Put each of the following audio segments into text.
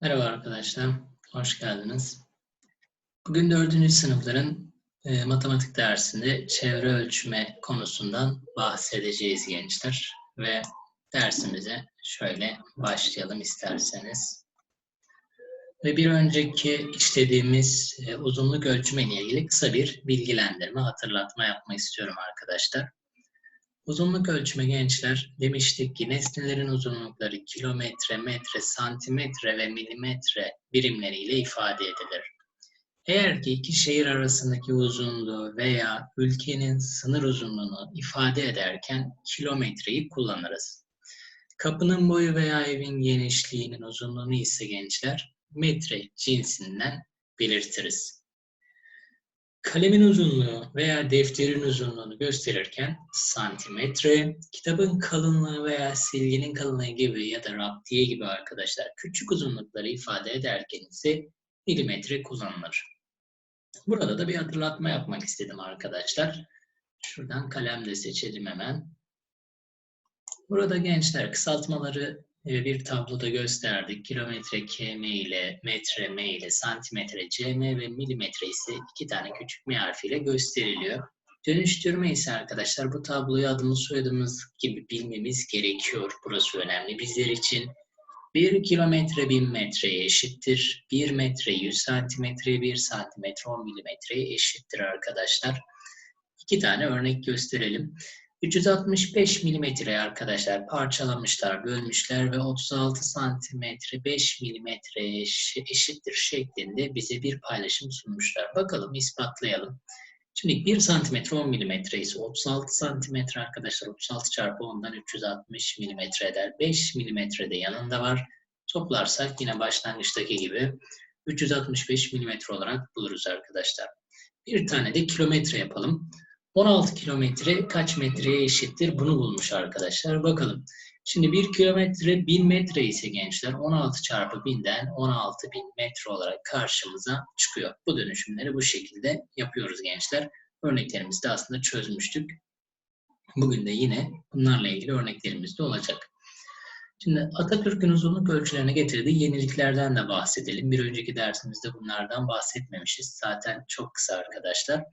Merhaba arkadaşlar, hoş geldiniz. Bugün dördüncü sınıfların e, matematik dersinde çevre ölçme konusundan bahsedeceğiz gençler. Ve dersimize şöyle başlayalım isterseniz. Ve bir önceki işlediğimiz e, uzunluk ölçümü ile ilgili kısa bir bilgilendirme, hatırlatma yapmak istiyorum arkadaşlar. Uzunluk ölçümü gençler demiştik ki nesnelerin uzunlukları kilometre, metre, santimetre ve milimetre birimleriyle ifade edilir. Eğer ki iki şehir arasındaki uzunluğu veya ülkenin sınır uzunluğunu ifade ederken kilometreyi kullanırız. Kapının boyu veya evin genişliğinin uzunluğunu ise gençler metre cinsinden belirtiriz. Kalemin uzunluğu veya defterin uzunluğunu gösterirken santimetre, kitabın kalınlığı veya silginin kalınlığı gibi ya da raptiye gibi arkadaşlar küçük uzunlukları ifade ederken ise milimetre kullanılır. Burada da bir hatırlatma yapmak istedim arkadaşlar. Şuradan kalem de seçelim hemen. Burada gençler kısaltmaları bir tabloda gösterdik. Kilometre km ile, metre m ile, santimetre cm ve milimetre ise iki tane küçük m harfiyle gösteriliyor. Dönüştürme ise arkadaşlar bu tabloyu adımız soyadımız gibi bilmemiz gerekiyor. Burası önemli bizler için. 1 kilometre 1000 metreye eşittir. 1 metre 100 santimetre, 1 santimetre 10 milimetreye eşittir arkadaşlar. İki tane örnek gösterelim. 365 milimetre arkadaşlar parçalamışlar, bölmüşler ve 36 santimetre 5 milimetre eşittir şeklinde bize bir paylaşım sunmuşlar. Bakalım ispatlayalım. Şimdi 1 santimetre 10 milimetre ise 36 santimetre arkadaşlar 36 çarpı 10'dan 360 milimetre eder. 5 milimetre de yanında var. Toplarsak yine başlangıçtaki gibi 365 milimetre olarak buluruz arkadaşlar. Bir tane de kilometre yapalım. 16 kilometre kaç metreye eşittir? Bunu bulmuş arkadaşlar. Bakalım. Şimdi 1 kilometre 1000 metre ise gençler 16 çarpı 1000'den 16 bin metre olarak karşımıza çıkıyor. Bu dönüşümleri bu şekilde yapıyoruz gençler. Örneklerimizi de aslında çözmüştük. Bugün de yine bunlarla ilgili örneklerimiz de olacak. Şimdi Atatürk'ün uzunluk ölçülerine getirdiği yeniliklerden de bahsedelim. Bir önceki dersimizde bunlardan bahsetmemişiz. Zaten çok kısa arkadaşlar.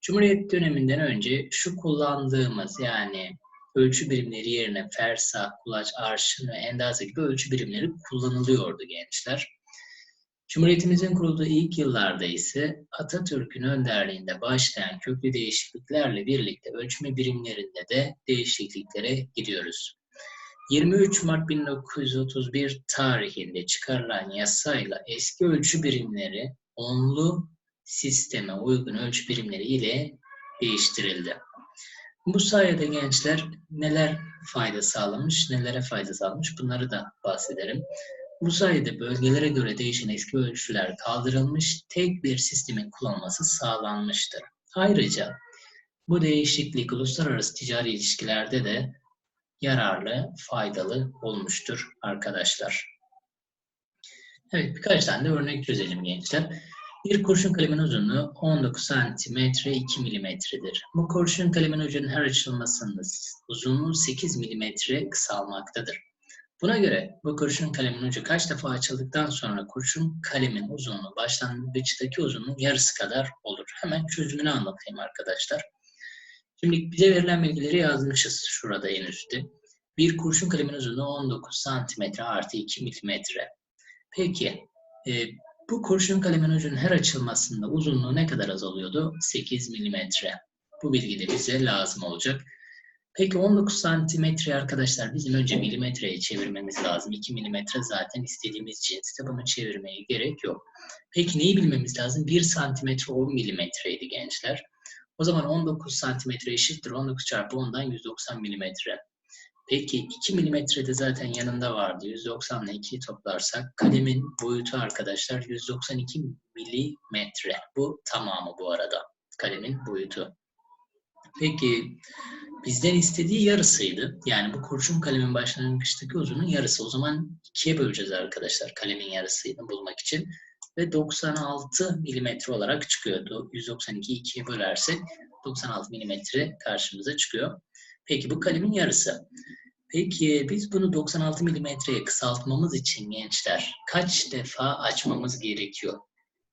Cumhuriyet döneminden önce şu kullandığımız yani ölçü birimleri yerine fersah, kulaç, arşın ve endaze gibi ölçü birimleri kullanılıyordu gençler. Cumhuriyetimizin kurulduğu ilk yıllarda ise Atatürk'ün önderliğinde başlayan köklü değişikliklerle birlikte ölçme birimlerinde de değişikliklere gidiyoruz. 23 Mart 1931 tarihinde çıkarılan yasayla eski ölçü birimleri onlu sisteme uygun ölçü birimleri ile değiştirildi. Bu sayede gençler neler fayda sağlamış, nelere fayda sağlamış bunları da bahsederim. Bu sayede bölgelere göre değişen eski ölçüler kaldırılmış, tek bir sistemin kullanılması sağlanmıştır. Ayrıca bu değişiklik uluslararası ticari ilişkilerde de yararlı, faydalı olmuştur arkadaşlar. Evet birkaç tane de örnek çözelim gençler. Bir kurşun kalemin uzunluğu 19 cm 2 mm'dir. Bu kurşun kalemin ucunun her açılmasında uzunluğu 8 mm kısalmaktadır. Buna göre bu kurşun kalemin ucu kaç defa açıldıktan sonra kurşun kalemin uzunluğu başlangıçtaki uzunluğun yarısı kadar olur. Hemen çözümünü anlatayım arkadaşlar. Şimdi bize verilen bilgileri yazmışız şurada en üstte. Bir kurşun kalemin uzunluğu 19 cm artı 2 mm. Peki e, bu kurşun kalemin ucunun her açılmasında uzunluğu ne kadar azalıyordu? 8 milimetre. Bu bilgi de bize lazım olacak. Peki 19 santimetre arkadaşlar bizim önce milimetreye çevirmemiz lazım. 2 milimetre zaten istediğimiz cinste bunu çevirmeye gerek yok. Peki neyi bilmemiz lazım? 1 santimetre 10 milimetreydi gençler. O zaman 19 santimetre eşittir 19 çarpı 10'dan 190 milimetre. Peki 2 milimetrede zaten yanında vardı. 190 ile 2'yi toplarsak kalemin boyutu arkadaşlar 192 milimetre. Bu tamamı bu arada. Kalemin boyutu. Peki bizden istediği yarısıydı. Yani bu kurşun kalemin başlangıçtaki uzunluğun yarısı. O zaman ikiye böleceğiz arkadaşlar kalemin yarısını bulmak için. Ve 96 milimetre olarak çıkıyordu. 192'yi ikiye bölersek 96 milimetre karşımıza çıkıyor. Peki bu kalemin yarısı. Peki biz bunu 96 milimetreye kısaltmamız için gençler kaç defa açmamız gerekiyor?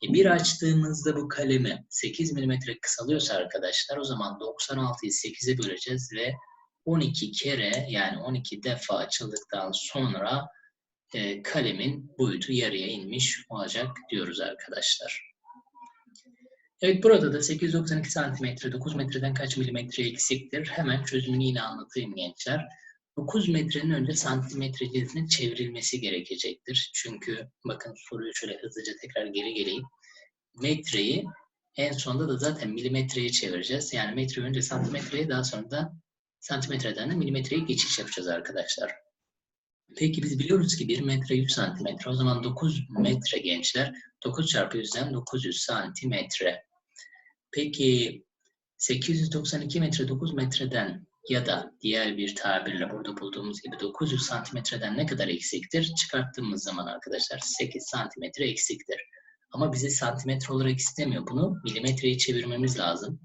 E bir açtığımızda bu kalemi 8 milimetre kısalıyorsa arkadaşlar o zaman 96'yı 8'e böleceğiz ve 12 kere yani 12 defa açıldıktan sonra e, kalemin boyutu yarıya inmiş olacak diyoruz arkadaşlar. Evet burada da 892 santimetre 9 metreden kaç milimetre eksiktir? Hemen çözümünü yine anlatayım gençler. 9 metrenin önce santimetre cinsine çevrilmesi gerekecektir. Çünkü bakın soruyu şöyle hızlıca tekrar geri geleyim. Metreyi en sonunda da zaten milimetreye çevireceğiz. Yani metre önce santimetreye daha sonra da santimetreden de milimetreye geçiş yapacağız arkadaşlar. Peki biz biliyoruz ki 1 metre 100 santimetre. O zaman 9 metre gençler. 9 çarpı 100'den 900 santimetre. Peki 892 metre 9 metreden ya da diğer bir tabirle burada bulduğumuz gibi 900 santimetreden ne kadar eksiktir? Çıkarttığımız zaman arkadaşlar 8 santimetre eksiktir. Ama bize santimetre olarak istemiyor. Bunu milimetreye çevirmemiz lazım.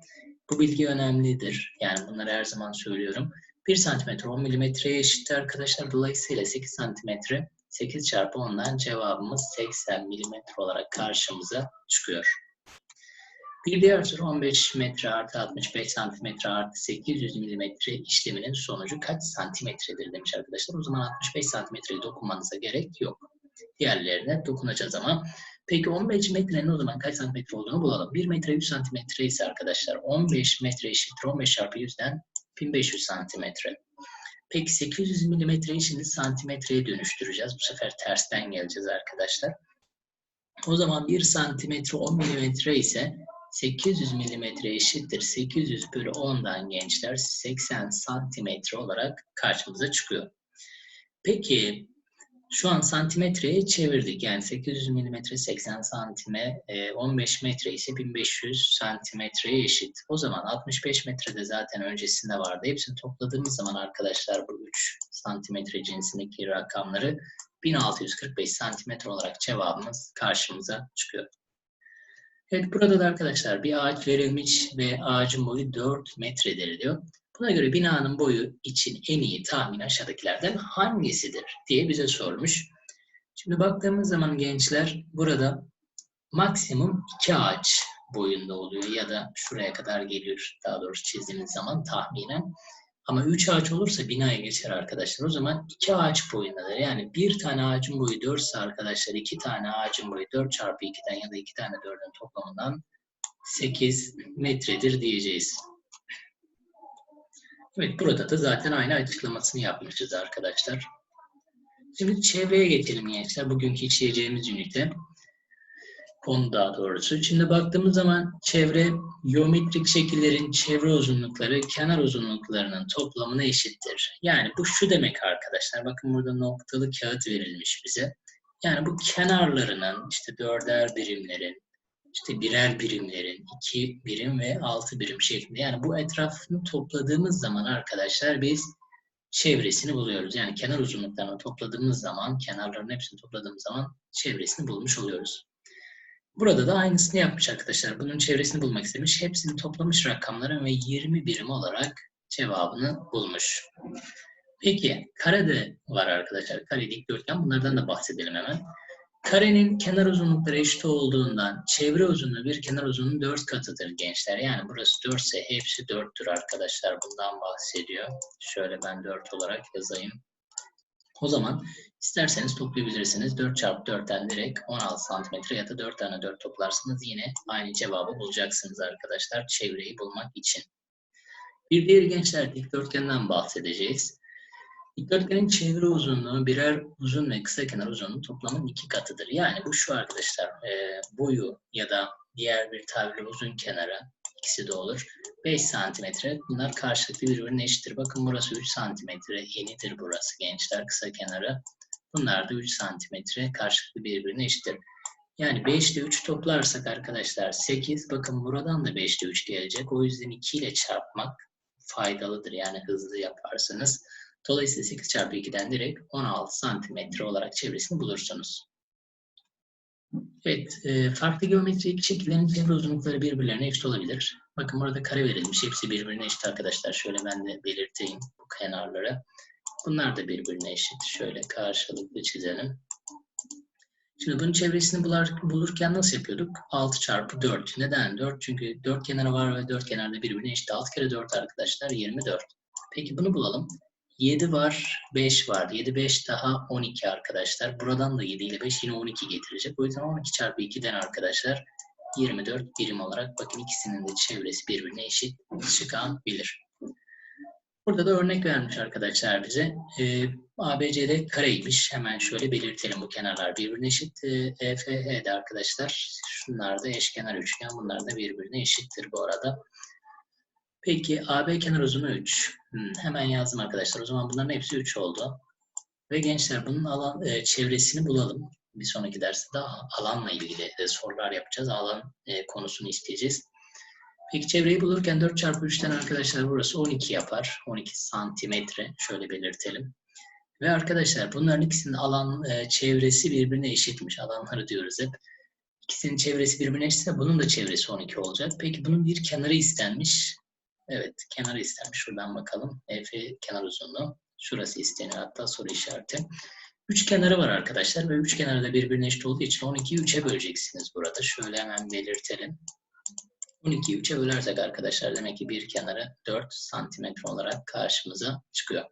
Bu bilgi önemlidir. Yani bunları her zaman söylüyorum. 1 santimetre 10 milimetreye eşittir arkadaşlar. Dolayısıyla 8 santimetre 8 çarpı 10'dan cevabımız 80 milimetre olarak karşımıza çıkıyor. Bir diğer soru 15 metre artı 65 santimetre artı 800 milimetre işleminin sonucu kaç santimetredir demiş arkadaşlar. O zaman 65 santimetreye dokunmanıza gerek yok. Diğerlerine dokunacağız ama. Peki 15 metrenin o zaman kaç santimetre olduğunu bulalım. 1 metre 100 santimetre ise arkadaşlar 15 metre eşittir 15 çarpı 100'den 1500 santimetre. Peki 800 milimetreyi şimdi santimetreye dönüştüreceğiz. Bu sefer tersten geleceğiz arkadaşlar. O zaman 1 santimetre 10 milimetre ise 800 milimetre eşittir. 800 bölü 10'dan gençler 80 santimetre olarak karşımıza çıkıyor. Peki şu an santimetreye çevirdik. Yani 800 milimetre 80 santime, 15 metre ise 1500 santimetreye eşit. O zaman 65 metrede zaten öncesinde vardı. Hepsini topladığımız zaman arkadaşlar bu 3 santimetre cinsindeki rakamları 1645 santimetre olarak cevabımız karşımıza çıkıyor. Evet burada da arkadaşlar bir ağaç verilmiş ve ağacın boyu 4 metredir diyor. Buna göre binanın boyu için en iyi tahmin aşağıdakilerden hangisidir diye bize sormuş. Şimdi baktığımız zaman gençler burada maksimum iki ağaç boyunda oluyor ya da şuraya kadar geliyor daha doğrusu çizdiğimiz zaman tahminen. Ama üç ağaç olursa binaya geçer arkadaşlar. O zaman iki ağaç boyundadır. Yani bir tane ağacın boyu 4 ise arkadaşlar iki tane ağacın boyu 4 çarpı 2'den ya da iki tane 4'ün toplamından 8 metredir diyeceğiz. Evet burada da zaten aynı açıklamasını yapmışız arkadaşlar. Şimdi çevreye geçelim gençler. Bugünkü işleyeceğimiz ünite. Konu daha doğrusu. Şimdi baktığımız zaman çevre, geometrik şekillerin çevre uzunlukları kenar uzunluklarının toplamına eşittir. Yani bu şu demek arkadaşlar. Bakın burada noktalı kağıt verilmiş bize. Yani bu kenarlarının işte dörder birimlerin, işte birer birimlerin, iki birim ve altı birim şeklinde. Yani bu etrafını topladığımız zaman arkadaşlar biz çevresini buluyoruz. Yani kenar uzunluklarını topladığımız zaman, kenarların hepsini topladığımız zaman çevresini bulmuş oluyoruz. Burada da aynısını yapmış arkadaşlar. Bunun çevresini bulmak istemiş. Hepsini toplamış rakamları ve 20 birim olarak cevabını bulmuş. Peki karede var arkadaşlar. Kare dikdörtgen. Bunlardan da bahsedelim hemen. Karenin kenar uzunlukları eşit olduğundan çevre uzunluğu bir kenar uzunluğunun 4 katıdır gençler. Yani burası 4 ise hepsi 4'tür arkadaşlar. Bundan bahsediyor. Şöyle ben 4 olarak yazayım. O zaman isterseniz toplayabilirsiniz. 4 çarpı 4'ten direkt 16 santimetre ya da 4 tane 4 toplarsınız. Yine aynı cevabı bulacaksınız arkadaşlar çevreyi bulmak için. Bir diğer gençler dikdörtgenden bahsedeceğiz. Dikdörtgenin çevre uzunluğu birer uzun ve kısa kenar uzunluğu toplamın iki katıdır. Yani bu şu arkadaşlar e, boyu ya da diğer bir tabirle uzun kenara ikisi de olur. 5 santimetre. Bunlar karşılıklı birbirine eşittir. Bakın burası 3 santimetre. Enidir burası gençler kısa kenarı. Bunlar da 3 santimetre karşılıklı birbirine eşittir. Yani 5 ile 3 toplarsak arkadaşlar 8. Bakın buradan da 5 ile 3 gelecek. O yüzden 2 ile çarpmak faydalıdır. Yani hızlı yaparsınız. Dolayısıyla 8 çarpı 2'den direkt 16 santimetre olarak çevresini bulursunuz. Evet, e, farklı geometrik şekillerin çevre uzunlukları birbirlerine eşit olabilir. Bakın burada kare verilmiş. Hepsi birbirine eşit arkadaşlar. Şöyle ben de belirteyim bu kenarları. Bunlar da birbirine eşit. Şöyle karşılıklı çizelim. Şimdi bunun çevresini bular, bulurken nasıl yapıyorduk? 6 çarpı 4. Neden 4? Çünkü 4 kenarı var ve 4 kenarda birbirine eşit. 6 kere 4 arkadaşlar 24. Peki bunu bulalım. 7 var, 5 var. 7, 5 daha 12 arkadaşlar. Buradan da 7 ile 5 yine 12 getirecek. O yüzden 12 çarpı 2'den arkadaşlar 24 birim olarak bakın ikisinin de çevresi birbirine eşit çıkabilir. Burada da örnek vermiş arkadaşlar bize. E, ABCD kareymiş. Hemen şöyle belirtelim bu kenarlar birbirine eşit. E, EFH'de arkadaşlar şunlar da eşkenar üçgen. Bunlar da birbirine eşittir bu arada. Peki AB kenar uzunluğu 3. Hmm, hemen yazdım arkadaşlar. O zaman bunların hepsi 3 oldu. Ve gençler bunun alan e, çevresini bulalım. Bir sonraki derste daha alanla ilgili e, sorular yapacağız. Alan e, konusunu isteyeceğiz. Peki çevreyi bulurken 4 çarpı 3'ten arkadaşlar burası 12 yapar. 12 santimetre. Şöyle belirtelim. Ve arkadaşlar bunların ikisinin alan e, çevresi birbirine eşitmiş. Alanları diyoruz hep. İkisinin çevresi birbirine eşitse bunun da çevresi 12 olacak. Peki bunun bir kenarı istenmiş. Evet, kenarı istenmiş. Şuradan bakalım. EF kenar uzunluğu. Şurası isteniyor hatta soru işareti. Üç kenarı var arkadaşlar ve üç kenarı da birbirine eşit olduğu için 12'yi 3'e böleceksiniz burada. Şöyle hemen belirtelim. 12'yi 3'e bölersek arkadaşlar demek ki bir kenarı 4 santimetre olarak karşımıza çıkıyor.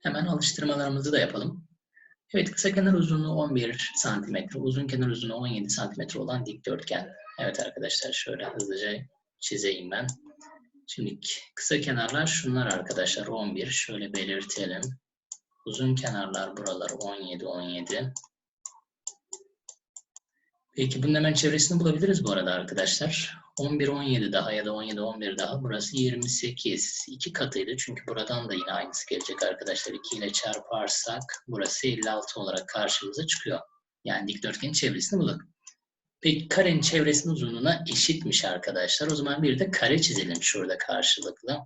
Hemen alıştırmalarımızı da yapalım. Evet kısa kenar uzunluğu 11 santimetre, uzun kenar uzunluğu 17 santimetre olan dikdörtgen. Evet arkadaşlar şöyle hızlıca çizeyim ben. Şimdi kısa kenarlar şunlar arkadaşlar 11. Şöyle belirtelim. Uzun kenarlar buralar 17, 17. Peki bunun hemen çevresini bulabiliriz bu arada arkadaşlar. 11, 17 daha ya da 17, 11 daha. Burası 28. 2 katıydı çünkü buradan da yine aynısı gelecek arkadaşlar. 2 ile çarparsak burası 56 olarak karşımıza çıkıyor. Yani dikdörtgenin çevresini bulalım. Peki karenin çevresinin uzunluğuna eşitmiş arkadaşlar. O zaman bir de kare çizelim şurada karşılıklı.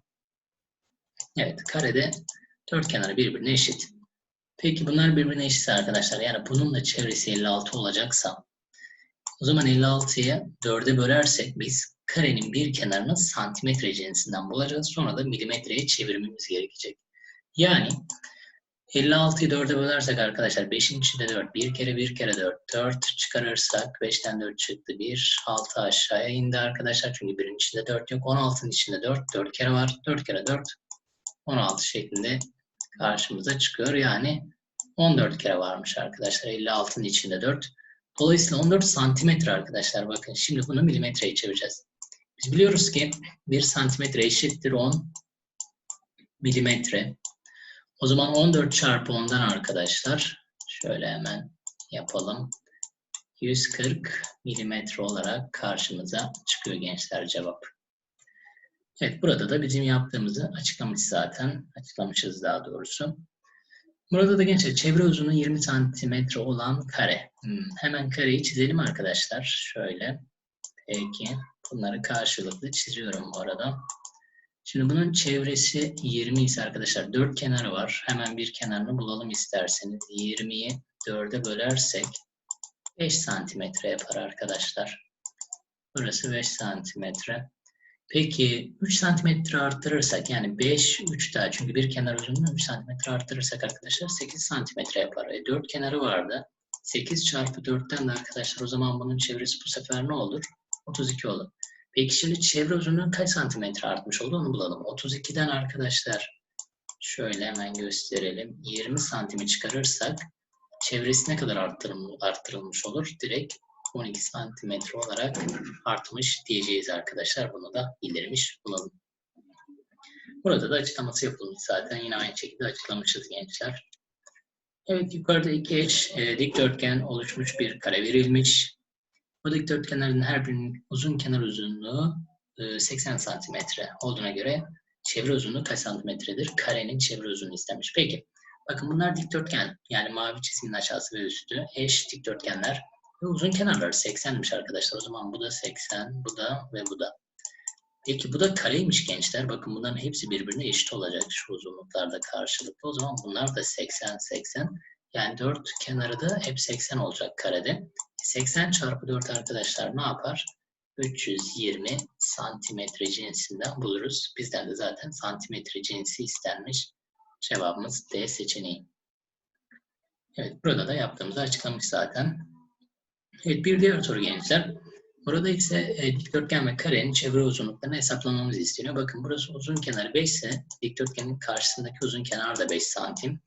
Evet karede dört kenarı birbirine eşit. Peki bunlar birbirine eşitse arkadaşlar yani bunun da çevresi 56 olacaksa o zaman 56'yı 4'e bölersek biz karenin bir kenarını santimetre cinsinden bulacağız. Sonra da milimetreye çevirmemiz gerekecek. Yani 56'yı 4'e bölersek arkadaşlar 5'in içinde 4. 1 kere 1 kere 4. 4 çıkarırsak 5'ten 4 çıktı. 1, 6 aşağıya indi arkadaşlar. Çünkü 1'in içinde 4 yok. 16'nın içinde 4. 4 kere var. 4 kere 4. 16 şeklinde karşımıza çıkıyor. Yani 14 kere varmış arkadaşlar. 56'nın içinde 4. Dolayısıyla 14 santimetre arkadaşlar. Bakın şimdi bunu milimetreye çevireceğiz. Biz biliyoruz ki 1 santimetre eşittir 10 milimetre. O zaman 14 çarpı 10'dan arkadaşlar şöyle hemen yapalım. 140 milimetre olarak karşımıza çıkıyor gençler cevap. Evet burada da bizim yaptığımızı açıklamış zaten. Açıklamışız daha doğrusu. Burada da gençler çevre uzunluğu 20 santimetre olan kare. Hmm, hemen kareyi çizelim arkadaşlar. Şöyle. Peki. Bunları karşılıklı çiziyorum bu arada. Şimdi bunun çevresi 20 ise arkadaşlar 4 kenarı var. Hemen bir kenarını bulalım isterseniz. 20'yi 4'e bölersek 5 santimetre yapar arkadaşlar. Burası 5 santimetre. Peki 3 santimetre arttırırsak yani 5, 3 daha çünkü bir kenar uzunluğu 3 santimetre arttırırsak arkadaşlar 8 santimetre yapar. E, 4 kenarı vardı. 8 çarpı 4'ten de arkadaşlar o zaman bunun çevresi bu sefer ne olur? 32 olur. Peki şimdi çevre uzunluğu kaç santimetre artmış oldu onu bulalım. 32'den arkadaşlar şöyle hemen gösterelim. 20 santimi çıkarırsak çevresi ne kadar arttırılmış olur? Direkt 12 santimetre olarak artmış diyeceğiz arkadaşlar. Bunu da bildirmiş bulalım. Burada da açıklaması yapılmış zaten. Yine aynı şekilde açıklamışız gençler. Evet yukarıda iki eş e, dikdörtgen oluşmuş bir kare verilmiş. Bu dikdörtgenlerin her birinin uzun kenar uzunluğu 80 e, santimetre olduğuna göre çevre uzunluğu kaç santimetredir? Karenin çevre uzunluğu istenmiş. Peki. Bakın bunlar dikdörtgen. Yani mavi çizginin aşağısı ve üstü eş dikdörtgenler. Ve uzun kenarları 80'miş arkadaşlar. O zaman bu da 80, bu da ve bu da. Peki bu da kareymiş gençler. Bakın bunların hepsi birbirine eşit olacak şu uzunluklarda karşılıklı. O zaman bunlar da 80, 80. Yani 4 kenarı da hep 80 olacak karede. 80 çarpı 4 arkadaşlar ne yapar? 320 santimetre cinsinden buluruz. Bizden de zaten santimetre cinsi istenmiş. Cevabımız D seçeneği. Evet, burada da yaptığımızı açıklamış zaten. Evet, bir diğer soru gençler. Burada ise e, dikdörtgen ve karenin çevre uzunluklarını hesaplamamız isteniyor. Bakın burası uzun kenarı 5 ise dikdörtgenin karşısındaki uzun kenar da 5 santim.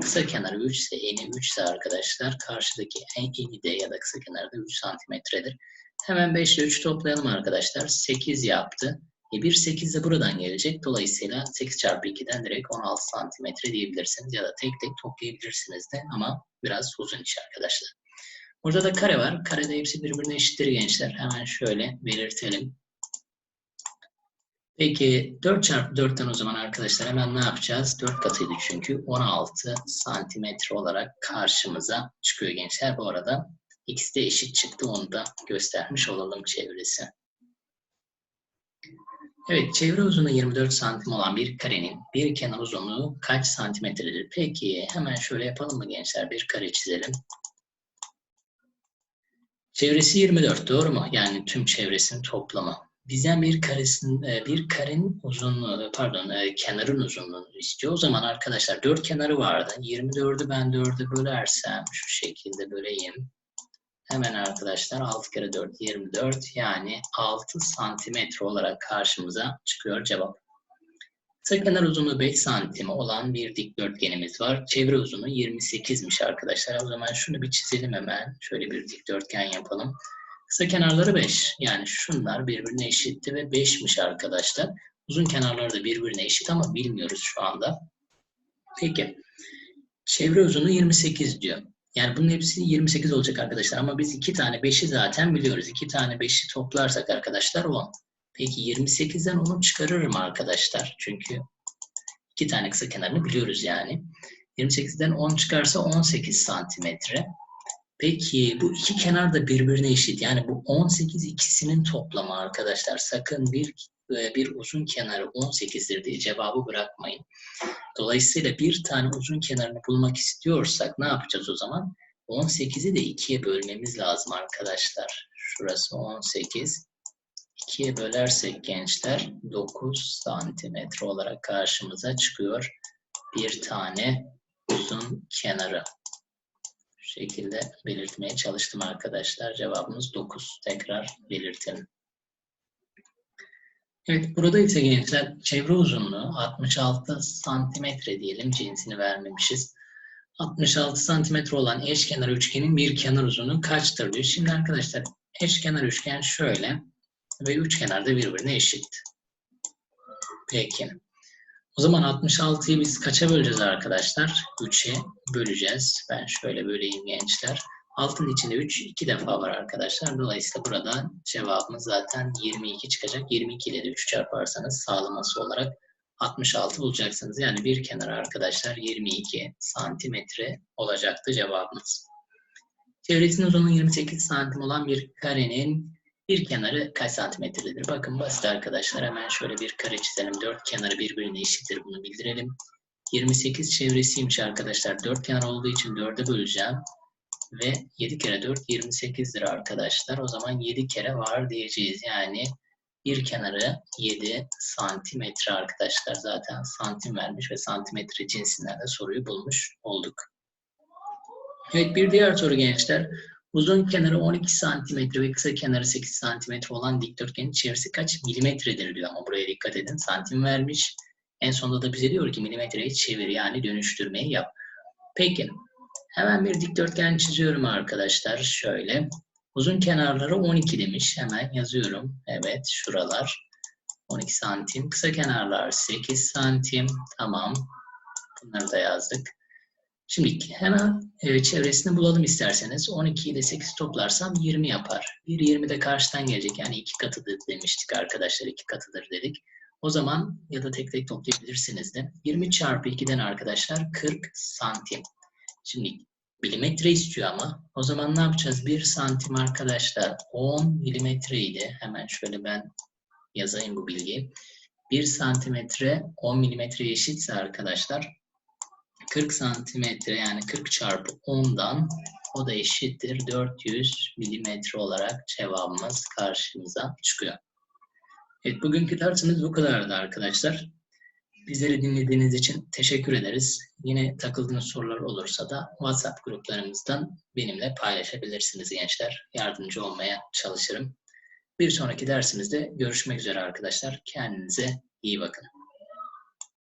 Kısa kenarı 3 ise eni 3 ise arkadaşlar karşıdaki en eni de ya da kısa kenarı da 3 santimetredir. Hemen 5 ile 3 toplayalım arkadaşlar. 8 yaptı. E 1 8 de buradan gelecek. Dolayısıyla 8 çarpı 2'den direkt 16 santimetre diyebilirsiniz. Ya da tek tek toplayabilirsiniz de ama biraz uzun iş arkadaşlar. Burada da kare var. Karede hepsi birbirine eşittir gençler. Hemen şöyle belirtelim. Peki 4 çarpı 4'ten o zaman arkadaşlar hemen ne yapacağız? 4 katıydı çünkü 16 santimetre olarak karşımıza çıkıyor gençler. Bu arada ikisi de eşit çıktı. Onu da göstermiş olalım çevresi. Evet, çevre uzunluğu 24 santim olan bir karenin bir kenar uzunluğu kaç santimetredir? Peki hemen şöyle yapalım mı gençler? Bir kare çizelim. Çevresi 24 doğru mu? Yani tüm çevresinin toplamı. Bizden bir karesin e, bir karenin uzunluğu pardon e, kenarın uzunluğunu istiyor. O zaman arkadaşlar dört kenarı vardı. 24'ü ben 4'e bölersem şu şekilde böleyim. Hemen arkadaşlar 6 kere 4 24 yani 6 santimetre olarak karşımıza çıkıyor cevap. Kısa kenar uzunluğu 5 santim olan bir dikdörtgenimiz var. Çevre uzunluğu 28'miş arkadaşlar. O zaman şunu bir çizelim hemen. Şöyle bir dikdörtgen yapalım. Kısa kenarları 5. Yani şunlar birbirine eşitti ve 5'miş arkadaşlar. Uzun kenarları da birbirine eşit ama bilmiyoruz şu anda. Peki. Çevre uzunluğu 28 diyor. Yani bunun hepsi 28 olacak arkadaşlar. Ama biz iki tane 5'i zaten biliyoruz. İki tane 5'i toplarsak arkadaşlar 10. Peki 28'den 10'u çıkarırım arkadaşlar. Çünkü iki tane kısa kenarını biliyoruz yani. 28'den 10 çıkarsa 18 santimetre. Peki bu iki kenar da birbirine eşit. Yani bu 18 ikisinin toplamı arkadaşlar. Sakın bir e, bir uzun kenarı 18'dir diye cevabı bırakmayın. Dolayısıyla bir tane uzun kenarını bulmak istiyorsak ne yapacağız o zaman? 18'i de 2'ye bölmemiz lazım arkadaşlar. Şurası 18. 2'ye bölersek gençler 9 santimetre olarak karşımıza çıkıyor. Bir tane uzun kenarı. Şu şekilde belirtmeye çalıştım arkadaşlar. Cevabımız 9. Tekrar belirtelim. Evet, burada ise gençler çevre uzunluğu 66 santimetre diyelim cinsini vermemişiz. 66 santimetre olan eşkenar üçgenin bir kenar uzunluğu kaçtır diyor. Şimdi arkadaşlar eşkenar üçgen şöyle ve üç kenar da birbirine eşit. Peki. O zaman 66'yı biz kaça böleceğiz arkadaşlar? 3'e böleceğiz. Ben şöyle böleyim gençler. Altın içinde 3 iki defa var arkadaşlar. Dolayısıyla burada cevabımız zaten 22 çıkacak. 22 ile de 3 çarparsanız sağlaması olarak 66 bulacaksınız. Yani bir kenar arkadaşlar 22 santimetre olacaktı cevabımız. Çevresinin uzunluğu 28 santim olan bir karenin bir kenarı kaç santimetredir? Bakın basit arkadaşlar. Hemen şöyle bir kare çizelim. Dört kenarı birbirine eşittir. Bunu bildirelim. 28 çevresiymiş arkadaşlar. Dört kenar olduğu için 4'e böleceğim. Ve 7 kere 4 28'dir arkadaşlar. O zaman 7 kere var diyeceğiz. Yani bir kenarı 7 santimetre arkadaşlar. Zaten santim vermiş ve santimetre cinsinden de soruyu bulmuş olduk. Evet bir diğer soru gençler. Uzun kenarı 12 santimetre ve kısa kenarı 8 santimetre olan dikdörtgenin çevresi kaç milimetredir diyor. Ama buraya dikkat edin. Santim vermiş. En sonunda da bize diyor ki milimetreyi çevir yani dönüştürmeyi yap. Peki Hemen bir dikdörtgen çiziyorum arkadaşlar. Şöyle. Uzun kenarları 12 demiş. Hemen yazıyorum. Evet şuralar. 12 santim. Kısa kenarlar 8 santim. Tamam. Bunları da yazdık. Şimdi hemen e, çevresini bulalım isterseniz. 12 ile 8 toplarsam 20 yapar. Bir 20 de karşıdan gelecek. Yani iki katıdır demiştik arkadaşlar. iki katıdır dedik. O zaman ya da tek tek toplayabilirsiniz de. 20 çarpı 2'den arkadaşlar 40 santim. Şimdi milimetre istiyor ama o zaman ne yapacağız? 1 santim arkadaşlar 10 milimetreydi. Hemen şöyle ben yazayım bu bilgiyi. 1 santimetre 10 milimetre eşitse arkadaşlar 40 santimetre yani 40 çarpı 10'dan o da eşittir 400 milimetre olarak cevabımız karşımıza çıkıyor. Evet bugünkü dersimiz bu kadardı arkadaşlar. Bizleri dinlediğiniz için teşekkür ederiz. Yine takıldığınız sorular olursa da WhatsApp gruplarımızdan benimle paylaşabilirsiniz gençler. Yardımcı olmaya çalışırım. Bir sonraki dersimizde görüşmek üzere arkadaşlar. Kendinize iyi bakın.